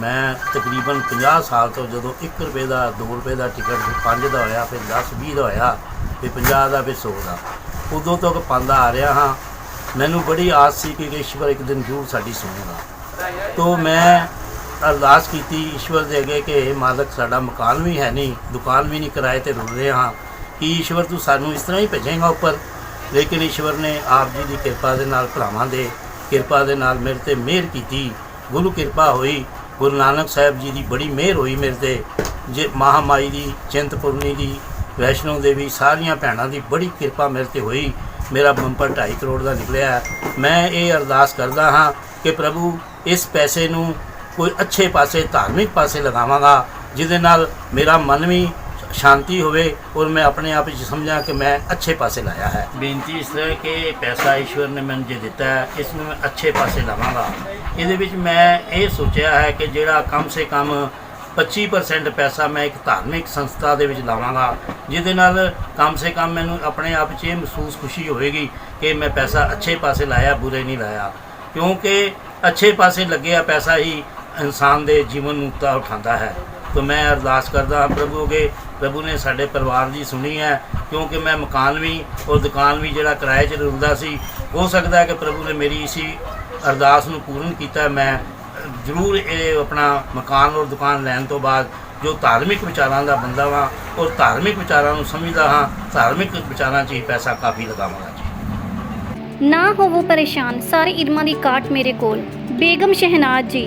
ਮੈਂ ਤਕਰੀਬਨ 50 ਸਾਲ ਤੋਂ ਜਦੋਂ 1 ਰੁਪਏ ਦਾ 2 ਰੁਪਏ ਦਾ ਟਿਕਟ ਫਿਰ 5 ਦਾ ਹੋਇਆ, ਫਿਰ 10 20 ਦਾ ਹੋਇਆ, ਫਿਰ 50 ਦਾ, ਫਿਰ 100 ਦਾ। ਉਦੋਂ ਤੱਕ ਪਾਉਂਦਾ ਆ ਰਿਹਾ ਹਾਂ। ਮੈਨੂੰ ਬੜੀ ਆਸ ਸੀ ਕਿ ਈਸ਼ਵਰ ਇੱਕ ਦਿਨ ਜ਼ਰੂਰ ਸਾਡੀ ਸੁਣੇਗਾ। ਤੋ ਮੈਂ ਅਰਦਾਸ ਕੀਤੀ ਈਸ਼ਵਰ ਦੇ ਅੱਗੇ ਕਿ ਮਾਲਕ, ਸਾਡਾ ਮਕਾਨ ਵੀ ਹੈ ਨਹੀਂ, ਦੁਕਾਨ ਵੀ ਨਹੀਂ ਕਿਰਾਏ ਤੇ ਰੁਲ ਰਹੇ ਹਾਂ। ਕਿ ਈਸ਼ਵਰ ਤੂੰ ਸਾਨੂੰ ਇਸ ਤਰ੍ਹਾਂ ਹੀ ਭੇਜੇਗਾ ਉੱਪਰ? ਲੇਕਿਨ ਈਸ਼ਵਰ ਨੇ ਆਪ ਜੀ ਦੀ ਕਿਰਪਾ ਦੇ ਨਾਲ ਭਰਾਵਾਂ ਦੇ ਕਿਰਪਾ ਦੇ ਨਾਲ ਮੇਰੇ ਤੇ ਮਿਹਰ ਕੀਤੀ। ਗੁਰੂ ਕਿਰਪਾ ਹੋਈ। ਗੁਰੂ ਨਾਨਕ ਸਾਹਿਬ ਜੀ ਦੀ ਬੜੀ ਮਿਹਰ ਹੋਈ ਮੇਰੇ ਤੇ। ਜੇ ਮਹਾਮਾਈ ਦੀ, ਚਿੰਤਪੁਰਨੀ ਦੀ, ਵੈਸ਼ਨੋ ਦੇਵੀ, ਸਾਰੀਆਂ ਭੈਣਾਂ ਦੀ ਬੜੀ ਕਿਰਪਾ ਮੇਰੇ ਤੇ ਹੋਈ। ਮੇਰਾ ਬੰਪਰ 2.5 ਕਰੋੜ ਦਾ ਨਿਕਲਿਆ ਮੈਂ ਇਹ ਅਰਦਾਸ ਕਰਦਾ ਹਾਂ ਕਿ ਪ੍ਰਭੂ, ਇਸ ਪੈਸੇ ਨੂੰ ਕੋਈ ਅੱਛੇ ਪਾਸੇ, ਧਾਰਮਿਕ ਪਾਸੇ ਲਗਾਵਾਂਗਾ, ਜਿਹਦੇ ਨਾਲ ਮੇਰਾ ਮਨ ਵੀ ਸ਼ਾਂਤੀ ਹੋਵੇ ਔਰ ਮੈਂ ਆਪਣੇ ਆਪ ਵਿੱਚ ਸਮਝਾਂ ਕਿ ਮੈਂ ਅੱਛੇ ਪਾਸੇ ਲਾਇਆ ਹੈ। ਬੇਨਤੀ ਇਸ ਤਰ੍ਹਾਂ ਕਿ ਪੈਸਾ ਈਸ਼ਵਰ ਨੇ ਮੈਨੂੰ ਜੇ ਦਿੱਤਾ ਹੈ, ਇਸ ਨੂੰ ਮੈਂ ਅੱਛੇ ਪਾਸੇ ਲਾਵਾਂਗਾ। ਇਹਦੇ ਵਿੱਚ ਮੈਂ ਇਹ ਸੋਚਿਆ ਹੈ ਕਿ ਜਿਹੜਾ ਕਮ ਸੇ ਕਮ 25% ਪੈਸਾ ਮੈਂ ਇੱਕ ਧਾਰਮਿਕ ਸੰਸਥਾ ਦੇ ਵਿੱਚ ਲਾਵਾਂਗਾ, ਜਿਹਦੇ ਨਾਲ ਕਮ ਸੇ ਕਮ ਮੈਨੂੰ ਆਪਣੇ ਆਪ 'ਚ ਇਹ ਮਹਿਸੂਸ ਖੁਸ਼ੀ ਹੋਵੇਗੀ ਕਿ ਮੈਂ ਪੈਸਾ ਅੱਛੇ ਪਾਸੇ ਲਾਇਆ, ਬੁਰੇ ਨਹੀਂ ਲਾਇਆ। ਕਿਉਂਕਿ ਅੱਛੇ ਪਾਸੇ ਲੱਗਿਆ ਪੈਸਾ ਹੀ ਇਨਸਾਨ ਦੇ ਜੀਵਨ ਨੂੰ ਉੱਤਾ ਉਠਾਉਂਦਾ ਹੈ। ਤਾਂ ਮੈਂ ਅਰਦਾਸ ਕਰਦਾ ਹਾਂ ਪ੍ਰਭੂ ਅਗੇ, ਪ੍ਰਭੂ ਨੇ ਸਾਡੇ ਪਰਿਵਾਰ ਦੀ ਸੁਣੀ ਹੈ, ਕਿਉਂਕਿ ਮੈਂ ਮਕਾਨ ਵੀ ਔਰ ਦੁਕਾਨ ਵੀ ਜਿਹੜਾ ਕਿਰਾਏ 'ਚ ਰੁਲਦਾ ਸੀ, ਹੋ ਸਕਦਾ ਹੈ ਕਿ ਪ੍ਰਭੂ ਨੇ ਮੇਰੀ ਇਸੀ ਅਰਦਾਸ ਨੂੰ ਪੂਰਨ ਕੀਤਾ। ਮੈਂ ਜ਼ਰੂਰ ਇਹ ਆਪਣਾ ਮਕਾਨ ਔਰ ਦੁਕਾਨ ਲੈਣ ਤੋਂ ਬਾਅਦ ਜੋ ਧਾਰਮਿਕ ਵਿਚਾਰਾਂ ਦਾ ਬੰਦਾ ਵਾਂ, ਔਰ ਧਾਰਮਿਕ ਵਿਚਾਰਾਂ ਨੂੰ ਸਮਝਦਾ ਹਾਂ, ਧਾਰਮਿਕ ਵਿਚਾਰਾਂ 'ਚ ਹੀ ਪੈਸਾ ਕਾਫੀ ਲਗਾਵਾਂਗਾ। ਜੀ ਨਾ ਹੋਵੋ ਪਰੇਸ਼ਾਨ, ਸਾਰੇ ਇਲਮਾਂ ਦੀ ਕਾਟ ਮੇਰੇ ਕੋਲ। ਬੇਗਮ ਸ਼ਹਿਨਾਜ਼ ਜੀ।